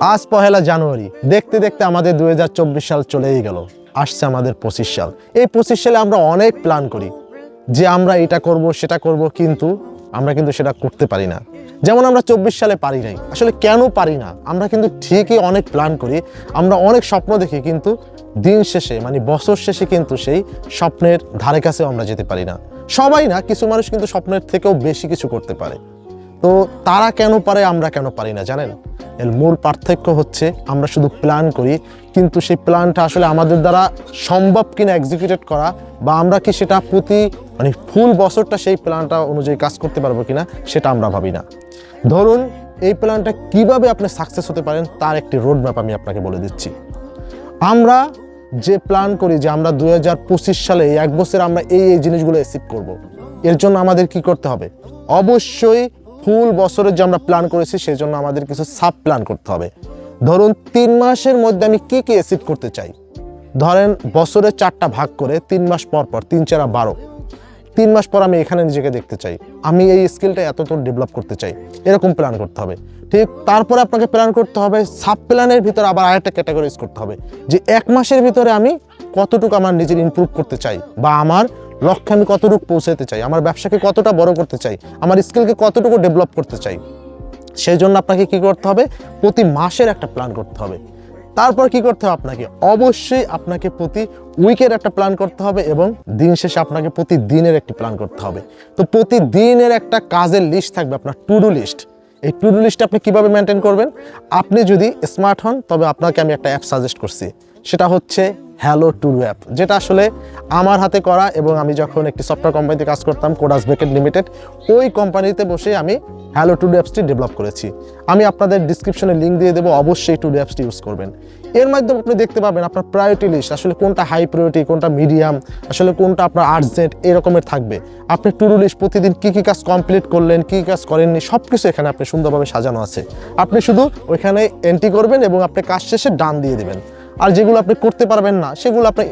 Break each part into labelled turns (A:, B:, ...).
A: আজ পহেলা জানুয়ারি। দেখতে দেখতে আমাদের দু হাজার চব্বিশ সাল চলেই গেল। আসছে আমাদের পঁচিশ সাল। এই পঁচিশ সালে আমরা অনেক প্ল্যান করি। যে আমরা এটা করব, সেটা করব, কিন্তু আমরা কিন্তু সেটা করতে পারি না। যেমন আমরা চব্বিশ সালে পারি নাই। আসলে কেন পারি না? আমরা কিন্তু ঠিকই অনেক প্ল্যান করি। আমরা অনেক স্বপ্ন দেখি, কিন্তু দিন শেষে মানে বছর শেষে কিন্তু সেই স্বপ্নের ধারে কাছেও আমরা যেতে পারি না। সবাই না, কিছু মানুষ কিন্তু স্বপ্নের থেকেও বেশি কিছু করতে পারে। তো তারা কেন পারে, আমরা কেন পারি না, জানেন? এর মূল পার্থক্য হচ্ছে আমরা শুধু প্ল্যান করি, কিন্তু সেই প্ল্যানটা আসলে আমাদের দ্বারা সম্ভব কিনা এক্সিকিউটেড করা, বা আমরা কি সেটা প্রতি মানে ফুল বছরটা সেই প্ল্যানটা অনুযায়ী কাজ করতে পারব কিনা, সেটা আমরা ভাবি না। ধরুন, এই প্ল্যানটা কীভাবে আপনি সাকসেস হতে পারেন, তার একটি রোড ম্যাপ আমি আপনাকে বলে দিচ্ছি। আমরা যে প্ল্যান করি যে আমরা দু হাজার পঁচিশ সালে এক বছর আমরা এই এই জিনিসগুলো অ্যাচিভ করব। এর জন্য আমাদের কি করতে হবে? অবশ্যই ফুল বছরের যে আমরা প্ল্যান করেছি সেই জন্য আমাদের কিছু সাব প্ল্যান করতে হবে। ধরুন, তিন মাসের মধ্যে আমি কি কি অ্যাচিভ করতে চাই? ধরেন বছরের চারটা ভাগ করে তিন মাস পর পর, তিন চারা বারো। তিন মাস পর আমি এখানে নিজেকে দেখতে চাই। আমি এই স্কিলটা এতটুকু ডেভেলপ করতে চাই। এরকম প্ল্যান করতে হবে। ঠিক তারপরে আপনাকে প্ল্যান করতে হবে সাব প্ল্যানের ভিতরে আবার আরেকটা ক্যাটাগরিজ করতে হবে। যে এক মাসের ভিতরে আমি কতটুকু আমার নিজের ইমপ্রুভ করতে চাই বা আমার লক্ষ্যে আমি কতটুকু পৌঁছাতে চাই? আমার ব্যবসাকে কতটা বড় করতে চাই? আমার স্কিলকে কতটুকু ডেভেলপ করতে চাই? সেই জন্য আপনাকে কি করতে হবে? প্রতি মাসের একটা প্ল্যান করতে হবে। তারপর কি করতে হবে আপনাকে? অবশ্যই আপনাকে প্রতি উইকের একটা প্ল্যান করতে হবে এবং দিন শেষে আপনাকে প্রতি দিনের একটি প্ল্যান করতে হবে। তো প্রতিদিনের একটা কাজের লিস্ট থাকবে আপনার টু ডু লিস্ট এই টু ডু লিস্ট আপনি কীভাবে মেনটেন করবেন? আপনি যদি স্মার্ট হন, তবে আপনাকে আমি একটা অ্যাপ সাজেস্ট করছি। সেটা হচ্ছে হ্যালো টু অ্যাপ যেটা আসলে আমার হাতে করা এবং আমি যখন একটি সফটওয়্যার কোম্পানিতে কাজ করতাম কোডাস বেকেট লিমিটেড ওই কোম্পানিতে বসে আমি হ্যালো টু অ্যাপসটি ডেভেলপ করেছি। আমি আপনাদের ডিসক্রিপশনে লিঙ্ক দিয়ে দেবো, অবশ্যই টু অ্যাপসটি ইউজ করবেন। এর মাধ্যমে আপনি দেখতে পাবেন আপনার প্রায়োরিটি লিস্ট আসলে কোনটা হাই প্রায়োরিটি কোনটা মিডিয়াম আসলে কোনটা আপনার আর্জেন্ট এরকমের থাকবে। আপনি টু ডু লিস্ট প্রতিদিন কী কী কাজ কমপ্লিট করলেন, কী কাজ করেননি সব কিছু এখানে আপনি সুন্দরভাবে সাজানো আছে। আপনি শুধু ওইখানে এন্ট্রি করবেন এবং আপনি কাজ শেষে ডান দিয়ে দেবেন। আর যেগুলো আপনি করতে পারবেন না, সেগুলো আপনি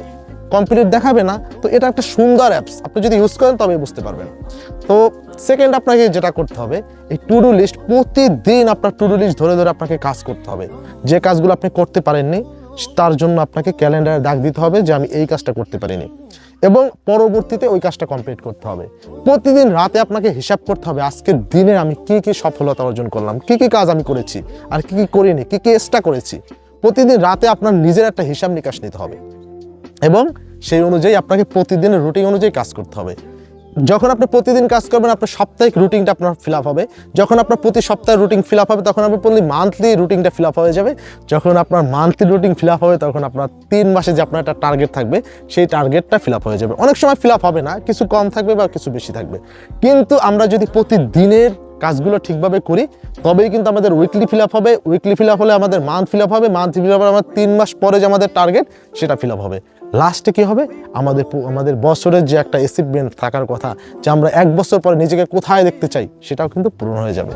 A: কমপ্লিট দেখাবে না। তো এটা একটা সুন্দর অ্যাপস আপনি যদি ইউজ করেন তবে বুঝতে পারবেন। তো সেকেন্ড আপনাকে যেটা করতে হবে, এই টু ডু লিস্ট প্রতিদিন আপনার টু ডু লিস্ট ধরে ধরে আপনাকে কাজ করতে হবে। যে কাজগুলো আপনি করতে পারেননি, তার জন্য আপনাকে ক্যালেন্ডারে দাগ দিতে হবে যে আমি এই কাজটা করতে পারিনি। এবং পরবর্তীতে ওই কাজটা কমপ্লিট করতে হবে। প্রতিদিন রাতে আপনাকে হিসাব করতে হবে, আজকের দিনে আমি কি কি সফলতা অর্জন করলাম, কি কি কাজ আমি করেছি, আর কি কি করিনি, কি কি এক্সট্রা করেছি। প্রতিদিন রাতে আপনার নিজের একটা হিসাব নিকাশ নিতে হবে। এবং সেই অনুযায়ী আপনাকে প্রতিদিনের রুটিন অনুযায়ী কাজ করতে হবে। যখন আপনি প্রতিদিন কাজ করবেন, আপনার সাপ্তাহিক রুটিনটা আপনার ফিল আপ হবে। যখন আপনার প্রতি সপ্তাহে রুটিন ফিল আপ হবে, তখন আপনার প্রতি মান্থলি রুটিনটা ফিল আপ হয়ে যাবে। যখন আপনার মান্থলি রুটিন ফিল আপ হবে, তখন আপনার তিন মাসে যে আপনার একটা টার্গেট থাকবে, সেই টার্গেটটা ফিল আপ হয়ে যাবে। অনেক সময় ফিল আপ হবে না, কিছু কম থাকবে বা কিছু বেশি থাকবে। কিন্তু আমরা যদি প্রতিদিনের কাজগুলো ঠিকভাবে করি, তবেই কিন্তু আমাদের উইকলি ফিল আপ হবে। উইকলি ফিল আপ হলে আমাদের মান্থ ফিল আপ হবে মান্থ ফিল আপ আমার তিন মাস পরে যে আমাদের টার্গেট সেটা ফিল আপ হবে লাস্টে কি হবে? আমাদের আমাদের বছরের যে একটা অ্যাচিভমেন্ট থাকার কথা, যে আমরা এক বছর পরে নিজেকে কোথায় দেখতে চাই, সেটাও কিন্তু পূরণ হয়ে যাবে।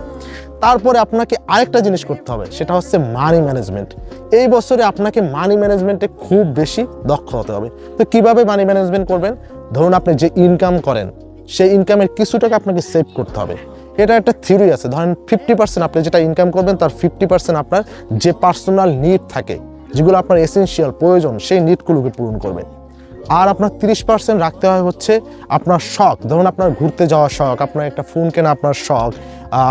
A: তারপরে আপনাকে আরেকটা জিনিস করতে হবে, সেটা হচ্ছে মানি ম্যানেজমেন্ট এই বছরে আপনাকে মানি ম্যানেজমেন্টে খুব বেশি দক্ষ হতে হবে। তো কীভাবে মানি ম্যানেজমেন্ট করবেন? ধরুন আপনি যে ইনকাম করেন সেই ইনকামের কিছু টাকা আপনাকে সেভ করতে হবে। এটা একটা থিওরি আছে। ধরেন ফিফটি পার্সেন্ট আপনি যেটা ইনকাম করবেন, তার ফিফটি পার্সেন্ট আপনার যে পার্সোনাল নিড থাকে, যেগুলো আপনার এসেনশিয়াল প্রয়োজন, সেই নিডগুলোকে পূরণ করবে। আর আপনার তিরিশ পার্সেন্ট রাখতে হয় হচ্ছে আপনার শখ। ধরুন আপনার ঘুরতে যাওয়ার শখ, আপনার একটা ফোন কেনা আপনার শখ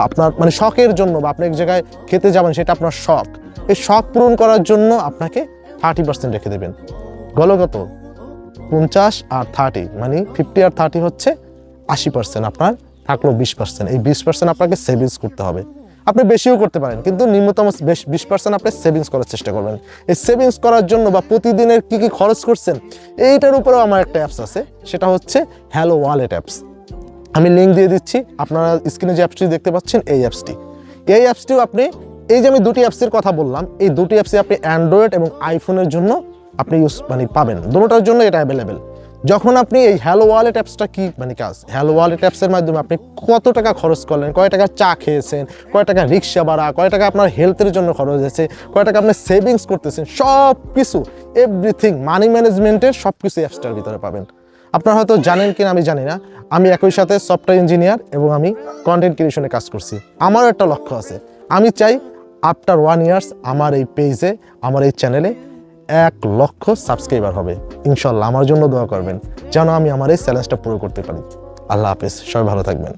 A: আপনার মানে শখের জন্য বা আপনি এক জায়গায় খেতে যাবেন, সেটা আপনার শখ। এই শখ পূরণ করার জন্য আপনাকে থার্টি পার্সেন্ট রেখে দেবেন। গলগত, পঞ্চাশ আর থার্টি মানে ফিফটি আর থার্টি হচ্ছে আশি পার্সেন্ট আপনার থাকল বিশ পার্সেন্ট এই বিশ পার্সেন্ট আপনাকে সেভিংস করতে হবে। আপনি বেশিও করতে পারেন, কিন্তু নিম্নতম বিশ পার্সেন্ট আপনি সেভিংস করার চেষ্টা করবেন। এই সেভিংস করার জন্য বা প্রতিদিনের কি কী খরচ করছেন, এইটার উপরেও আমার একটা অ্যাপস আছে, সেটা হচ্ছে হ্যালো ওয়ালেট অ্যাপস আমি লিঙ্ক দিয়ে দিচ্ছি, আপনারা স্ক্রিনে যে অ্যাপসটি দেখতে পাচ্ছেন, এই অ্যাপসটি এই অ্যাপসটিও আপনি, এই যে আমি দুটি অ্যাপসের কথা বললাম, এই দুটি অ্যাপসে আপনি অ্যান্ড্রয়েড এবং আইফোনের জন্য আপনি ইউজ মানে পাবেন। দুটোটার জন্য এটা অ্যাভেলেবেল যখন আপনি এই হ্যালো ওয়ালেট অ্যাপসটা কি মানে কাজ হ্যালো ওয়ালেট অ্যাপসের মাধ্যমে আপনি কত টাকা খরচ করলেন? কয় টাকা চা খেয়েছেন? কয় টাকা রিক্সা ভাড়া? কয় টাকা আপনার হেলথের জন্য খরচ হয়েছে? কয় টাকা আপনি সেভিংস করতেছেন? সব কিছু এভরিথিং মানি ম্যানেজমেন্টের সব কিছু অ্যাপসটার ভিতরে পাবেন। আপনারা হয়তো জানেন কিনা আমি জানি না। আমি একই সাথে সফটওয়্যার ইঞ্জিনিয়ার এবং আমি কন্টেন্ট ক্রিয়েশনে কাজ করছি। আমারও একটা লক্ষ্য আছে। আমি চাই আফটার ওয়ান ইয়ার্স আমার এই পেজে আমার এই চ্যানেলে এক লক্ষ সাবস্ক্রাইবার হবে। ইনশাল্লাহ আমার জন্য দোয়া করবেন, যেন আমি আমার এই চ্যালেঞ্জটা পুরো করতে পারি। আল্লাহ হাফেজ, সবাই ভালো থাকবেন।